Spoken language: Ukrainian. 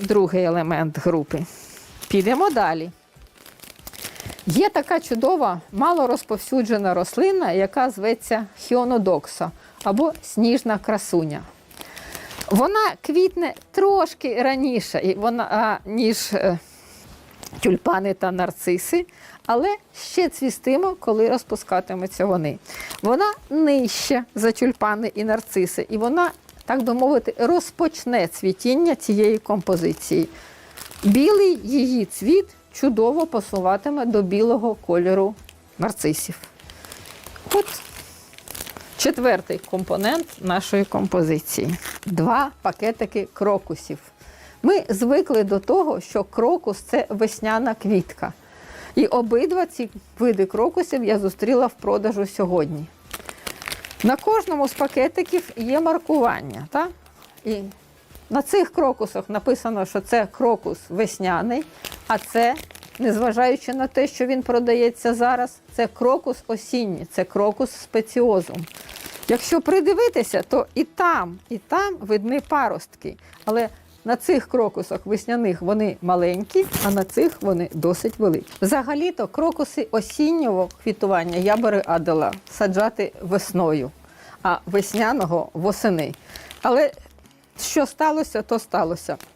другий елемент групи. Підемо далі. Є така чудова, мало розповсюджена рослина, яка зветься хіонодокса або сніжна красуня. Вона квітне трошки раніше, ніж е, тюльпани та нарциси, але ще цвістимо, коли розпускатимуться вони. Вона нижче за тюльпани і нарциси, і вона, так би мовити, розпочне цвітіння цієї композиції. Білий її цвіт чудово пасуватиме до білого кольору нарцисів. От четвертий компонент нашої композиції. Два пакетики крокусів. Ми звикли до того, що крокус це весняна квітка. І обидва ці види крокусів я зустріла в продажу сьогодні. На кожному з пакетиків є маркування. Так? І на цих крокусах написано, що це крокус весняний, а це, незважаючи на те, що він продається зараз, це крокус осінній, це крокус спеціозум. Якщо придивитися, то і там, і там видні паростки. Але на цих крокусах весняних вони маленькі, а на цих вони досить великі. Взагалі-то крокуси осіннього квітування я бери адела саджати весною, а весняного восени. Але що сталося, то сталося.